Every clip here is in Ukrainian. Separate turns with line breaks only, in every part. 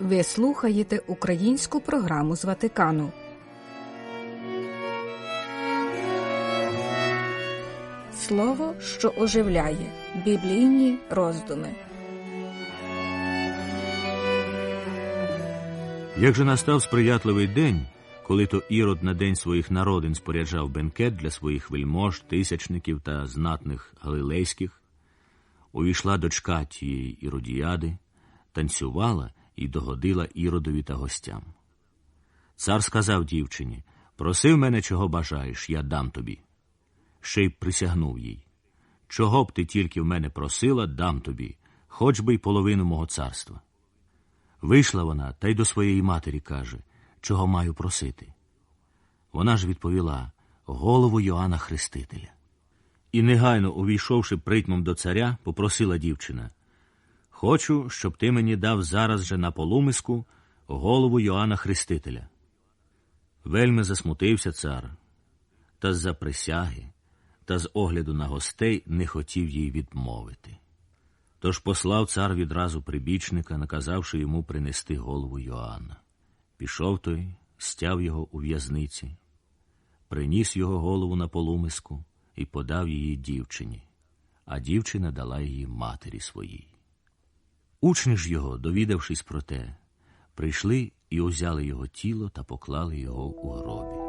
Ви слухаєте українську програму з Ватикану. Слово, що оживляє біблійні роздуми.
Як же настав сприятливий день, коли то Ірод на день своїх народин споряджав бенкет для своїх вельмож, тисячників та знатних галилейських, увійшла дочка тієї іродіяди, танцювала і догодила Іродові та гостям. Цар сказав дівчині Просив мене, чого бажаєш, я дам тобі. Ще й присягнув їй Чого б ти тільки в мене просила, дам тобі, хоч би й половину мого царства. Вийшла вона та й до своєї матері каже, чого маю просити. Вона ж відповіла голову Йоанна Хрестителя. І негайно, увійшовши притьмом до царя, попросила дівчина Хочу, щоб ти мені дав зараз же на полумиску голову Йоанна Хрестителя. Вельми засмутився цар, та з-за присяги, та з огляду на гостей не хотів їй відмовити. Тож послав цар відразу прибічника, наказавши йому принести голову Йоанна. Пішов той, стяв його у в'язниці, приніс його голову на полумиску і подав її дівчині, а дівчина дала її матері своїй. Учні ж його, довідавшись про те, прийшли і узяли його тіло та поклали його у гробі.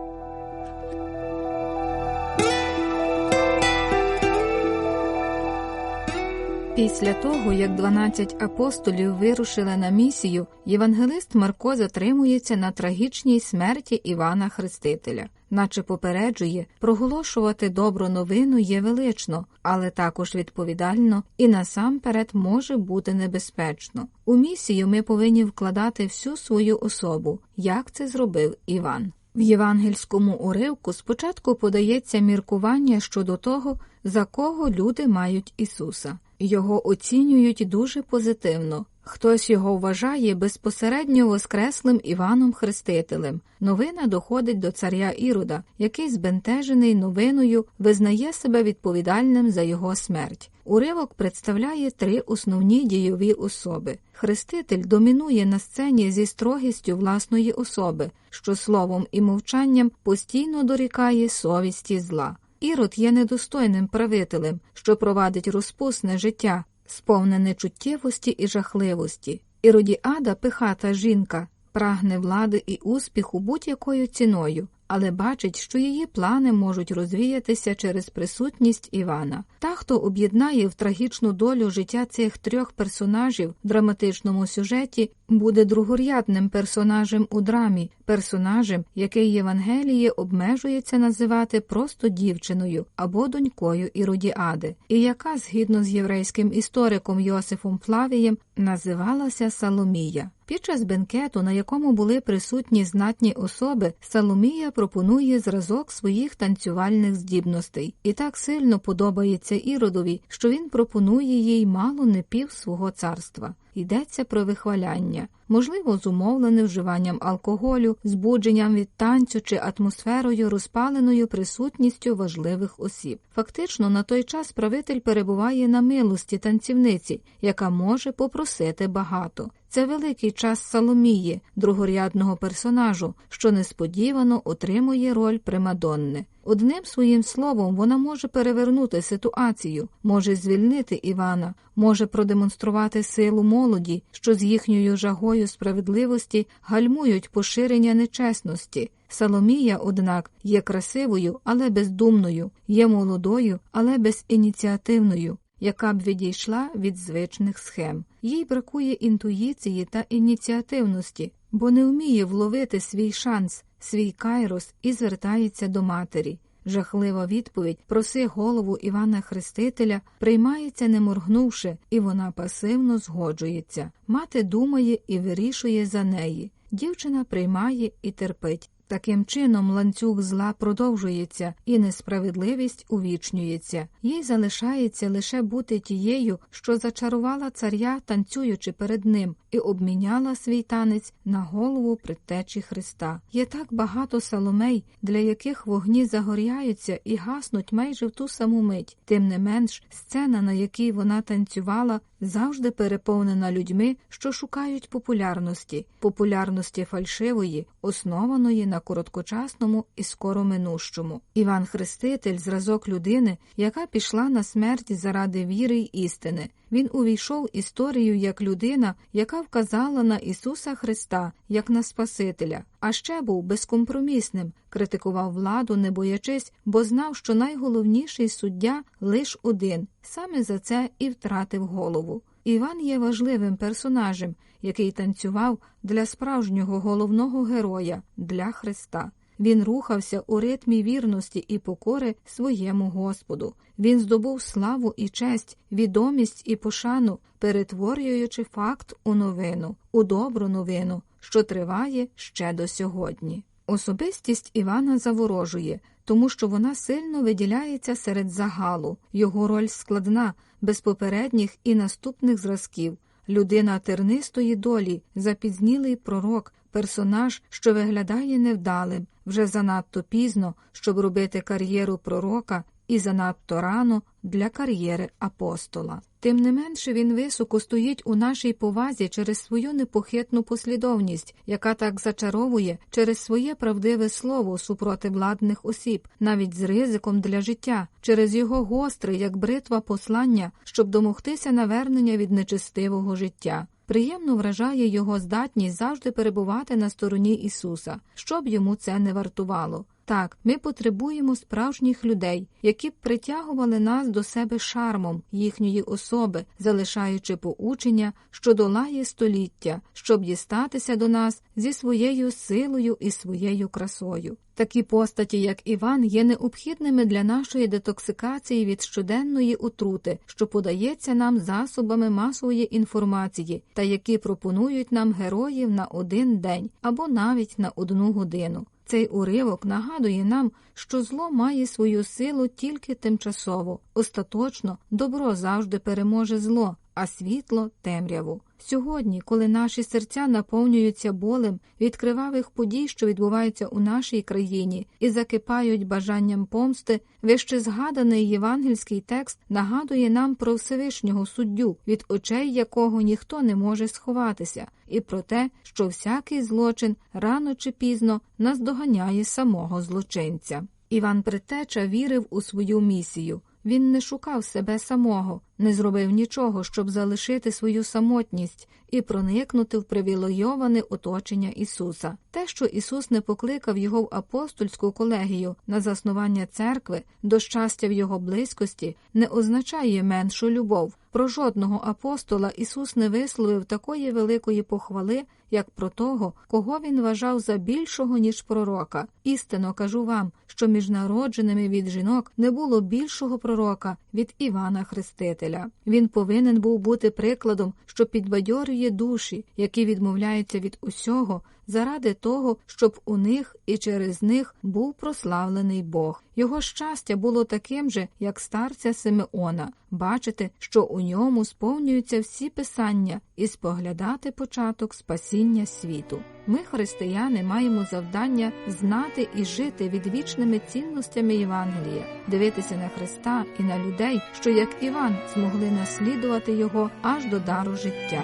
Після того, як 12 апостолів вирушили на місію, євангелист Марко затримується на трагічній смерті Івана Хрестителя, наче попереджує, проголошувати добру новину є велично, але також відповідально і насамперед може бути небезпечно. У місію ми повинні вкладати всю свою особу, як це зробив Іван. В євангельському уривку спочатку подається міркування щодо того, за кого люди мають Ісуса. Його оцінюють дуже позитивно. Хтось його вважає безпосередньо воскреслим Іваном Хрестителем. Новина доходить до царя Ірода, який, збентежений новиною, визнає себе відповідальним за його смерть. Уривок представляє три основні дійові особи. Хреститель домінує на сцені зі строгістю власної особи, що словом і мовчанням постійно дорікає совісті зла. Ірод є недостойним правителем, що провадить розпусне життя, сповнене чуттєвості і жахливості. Іродіада пихата жінка, прагне влади і успіху будь-якою ціною, але бачить, що її плани можуть розвіятися через присутність Івана. Та, хто об'єднає в трагічну долю життя цих трьох персонажів в драматичному сюжеті, буде другорядним персонажем у драмі, персонажем, який Євангеліє обмежується називати просто дівчиною або донькою Іродіади, і яка, згідно з єврейським істориком Йосифом Флавієм, називалася Саломія. Під час бенкету, на якому були присутні знатні особи, Саломія пропонує зразок своїх танцювальних здібностей і так сильно подобається Іродові, що він пропонує їй мало не пів свого царства. Йдеться про вихваляння, можливо, зумовлене вживанням алкоголю, збудженням від танцю чи атмосферою, розпаленою присутністю важливих осіб. Фактично, на той час правитель перебуває на милості танцівниці, яка може попросити багато. Це великий час Саломії, другорядного персонажу, що несподівано отримує роль Примадонни. Одним своїм словом вона може перевернути ситуацію, може звільнити Івана, може продемонструвати силу молоді, що з їхньою жагою справедливості гальмують поширення нечесності. Саломія, однак, є красивою, але бездумною, є молодою, але безініціативною яка б відійшла від звичних схем. Їй бракує інтуїції та ініціативності, бо не вміє вловити свій шанс, свій кайрос і звертається до матері. Жахлива відповідь проси голову Івана Хрестителя приймається, не моргнувши, і вона пасивно згоджується. Мати думає і вирішує за неї. Дівчина приймає і терпить. Таким чином, ланцюг зла продовжується, і несправедливість увічнюється. Їй залишається лише бути тією, що зачарувала царя, танцюючи перед ним, і обміняла свій танець на голову предтечі Христа. Є так багато саломей, для яких вогні загоряються і гаснуть майже в ту саму мить. Тим не менш, сцена, на якій вона танцювала, завжди переповнена людьми, що шукають популярності, популярності фальшивої, основаної на короткочасному і скороминущому. Іван Хреститель зразок людини, яка пішла на смерть заради віри й істини. Він увійшов історію як людина, яка вказала на Ісуса Христа як на Спасителя, а ще був безкомпромісним, критикував владу, не боячись, бо знав, що найголовніший суддя лиш один, саме за це і втратив голову. Іван є важливим персонажем, який танцював для справжнього головного героя, для Христа. Він рухався у ритмі вірності і покори своєму Господу. Він здобув славу і честь, відомість і пошану, перетворюючи факт у новину, у добру новину, що триває ще до сьогодні. Особистість Івана заворожує, тому що вона сильно виділяється серед загалу, його роль складна, без попередніх і наступних зразків. Людина тернистої долі, запізнілий пророк, персонаж, що виглядає невдалим, вже занадто пізно, щоб робити кар'єру пророка, і занадто рано для кар'єри апостола. Тим не менше він високо стоїть у нашій повазі через свою непохитну послідовність, яка так зачаровує через своє правдиве слово супроти владних осіб, навіть з ризиком для життя, через його гостре, як бритва послання, щоб домогтися навернення від нечестивого життя. Приємно вражає його здатність завжди перебувати на стороні Ісуса, щоб йому це не вартувало. Так, ми потребуємо справжніх людей, які б притягували нас до себе шармом їхньої особи, залишаючи поучення, що долає століття, щоб дістатися до нас зі своєю силою і своєю красою. Такі постаті, як Іван, є необхідними для нашої детоксикації від щоденної отрути, що подається нам засобами масової інформації, та які пропонують нам героїв на один день або навіть на одну годину. Цей уривок нагадує нам, що зло має свою силу тільки тимчасово, остаточно добро завжди переможе зло, а світло темряву. Сьогодні, коли наші серця наповнюються болем від кривавих подій, що відбуваються у нашій країні, і закипають бажанням помсти, вище згаданий євангельський текст нагадує нам про Всевишнього суддю, від очей якого ніхто не може сховатися, і про те, що всякий злочин рано чи пізно наздоганяє самого злочинця. Іван Притеча вірив у свою місію. Він не шукав себе самого, не зробив нічого, щоб залишити свою самотність і проникнути в привілейоване оточення Ісуса. Те, що Ісус не покликав його в апостольську колегію на заснування церкви до щастя в його близькості, не означає меншу любов. Про жодного апостола Ісус не висловив такої великої похвали, як про того, кого він вважав за більшого, ніж пророка. Істинно кажу вам, що між народженими від жінок не було більшого пророка від Івана Хрестителя. Він повинен був бути прикладом, що підбадьорює душі, які відмовляються від усього заради того, щоб у них і через них був прославлений Бог. Його щастя було таким же, як старця Симеона, бачити, що у ньому сповнюються всі писання, і споглядати початок спасіння світу. Ми, християни, маємо завдання знати і жити відвічними цінностями Євангелія, дивитися на Христа і на людей, що як Іван змогли наслідувати його аж до дару життя.